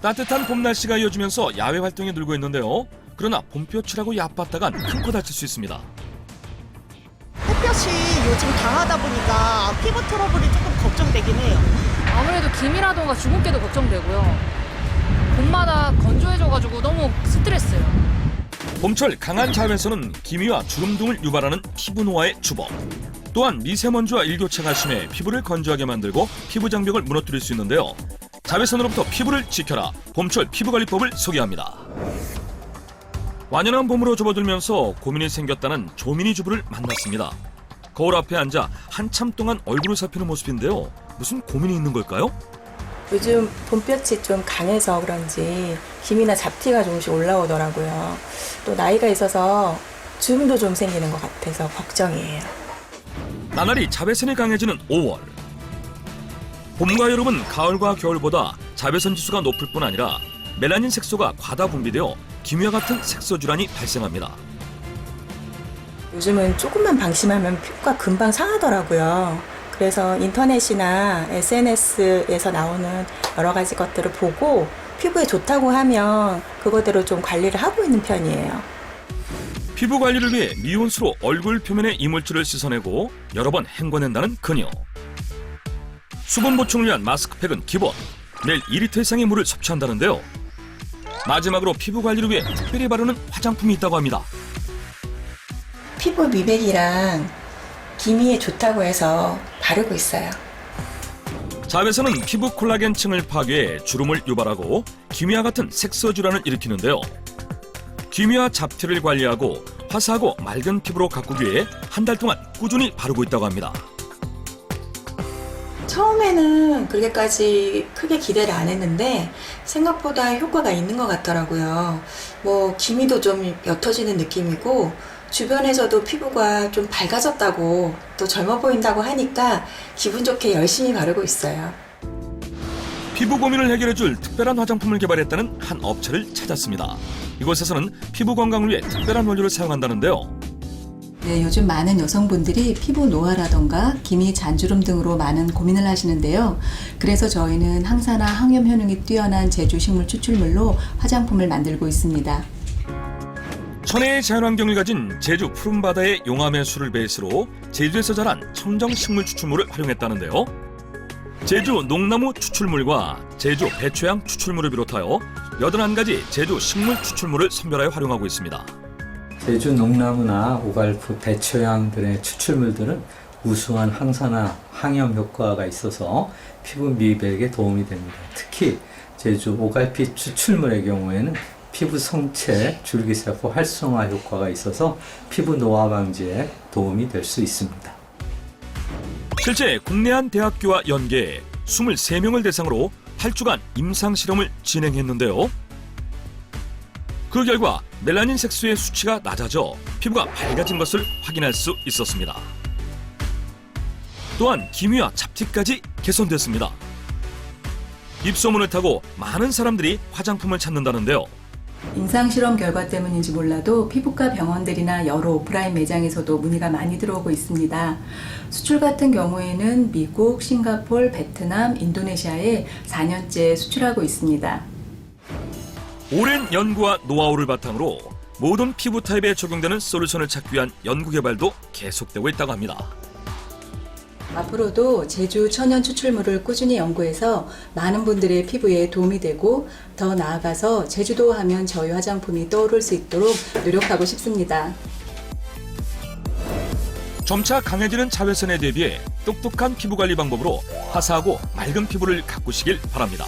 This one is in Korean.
따뜻한 봄 날씨가 이어지면서 야외 활동에 늘고 있는데요. 그러나 봄볕이라고 얕봤다간 큰코 다칠 수 있습니다. 햇볕이 요즘 강하다 보니까 피부 트러블이 조금 걱정되긴 해요. 아무래도 김이라던가 주근깨도 걱정되고요. 봄마다 건조해져가지고 너무 스트레스예요. 봄철 강한 자외선은 기미와 주름 등을 유발하는 피부 노화의 주범. 또한 미세먼지와 일교차가 심해 피부를 건조하게 만들고 피부 장벽을 무너뜨릴 수 있는데요. 자외선으로부터 피부를 지켜라. 봄철 피부관리법을 소개합니다. 완연한 봄으로 접어들면서 고민이 생겼다는 조민희 주부를 만났습니다. 거울 앞에 앉아 한참 동안 얼굴을 살피는 모습인데요. 무슨 고민이 있는 걸까요? 요즘 봄볕이 좀 강해서 그런지 김이나 잡티가 조금씩 올라오더라고요. 또 나이가 있어서 주름도 좀 생기는 것 같아서 걱정이에요. 나날이 자외선이 강해지는 5월. 봄과 여름은 가을과 겨울보다 자외선 지수가 높을 뿐 아니라 멜라닌 색소가 과다 분비되어 기미와 같은 색소 질환이 발생합니다. 요즘은 조금만 방심하면 피부가 금방 상하더라고요. 그래서 인터넷이나 SNS에서 나오는 여러 가지 것들을 보고 피부에 좋다고 하면 그거대로 좀 관리를 하고 있는 편이에요. 피부 관리를 위해 미온수로 얼굴 표면의 이물질을 씻어내고 여러 번 헹궈낸다는 그녀. 수분 보충을 위한 마스크팩은 기본. 매일 2리터 이상의 물을 섭취한다는데요. 마지막으로 피부 관리를 위해 특별히 바르는 화장품이 있다고 합니다. 피부 미백이랑 기미에 좋다고 해서 바르고 있어요. 자외선은 피부 콜라겐 층을 파괴해 주름을 유발하고 기미와 같은 색소 질환을 일으키는데요. 기미와 잡티를 관리하고 화사하고 맑은 피부로 가꾸기 위해 한 달 동안 꾸준히 바르고 있다고 합니다. 처음에는 그렇게까지 크게 기대를 안 했는데 생각보다 효과가 있는 것 같더라고요. 뭐 기미도 좀 옅어지는 느낌이고 주변에서도 피부가 좀 밝아졌다고 또 젊어 보인다고 하니까 기분 좋게 열심히 바르고 있어요. 피부 고민을 해결해줄 특별한 화장품을 개발했다는 한 업체를 찾았습니다. 이곳에서는 피부 건강을 위해 특별한 원료를 사용한다는데요. 네, 요즘 많은 여성분들이 피부 노화라던가 기미 잔주름 등으로 많은 고민을 하시는데요. 그래서 저희는 항산화 항염 효능이 뛰어난 제주 식물 추출물로 화장품을 만들고 있습니다. 천혜의 자연환경을 가진 제주 푸른바다의 용암의 수를 베이스로 제주에서 자란 청정 식물 추출물을 활용했다는데요. 제주 농나무 추출물과 제주 배추향 추출물을 비롯하여 81가지 제주 식물 추출물을 선별하여 활용하고 있습니다. 제주 농나무나 오갈프, 배추향 등의 추출물들은 우수한 항산화, 항염 효과가 있어서 피부 미백에 도움이 됩니다. 특히 제주 오갈피 추출물의 경우에는 피부 성체, 줄기세포 활성화 효과가 있어서 피부 노화 방지에 도움이 될 수 있습니다. 실제 국내 한 대학교와 연계해 23명을 대상으로 8주간 임상 실험을 진행했는데요. 그 결과 멜라닌 색소의 수치가 낮아져 피부가 밝아진 것을 확인할 수 있었습니다. 또한 기미와 잡티까지 개선됐습니다. 입소문을 타고 많은 사람들이 화장품을 찾는다는데요. 임상실험 결과 때문인지 몰라도 피부과 병원들이나 여러 오프라인 매장에서도 문의가 많이 들어오고 있습니다. 수출 같은 경우에는 미국, 싱가폴, 베트남, 인도네시아에 4년째 수출하고 있습니다. 오랜 연구와 노하우를 바탕으로 모든 피부 타입에 적용되는 솔루션을 찾기 위한 연구 개발도 계속되고 있다고 합니다. 앞으로도 제주 천연 추출물을 꾸준히 연구해서 많은 분들의 피부에 도움이 되고 더 나아가서 제주도 하면 저희 화장품이 떠오를 수 있도록 노력하고 싶습니다. 점차 강해지는 자외선에 대비해 똑똑한 피부 관리 방법으로 화사하고 맑은 피부를 가꾸시길 바랍니다.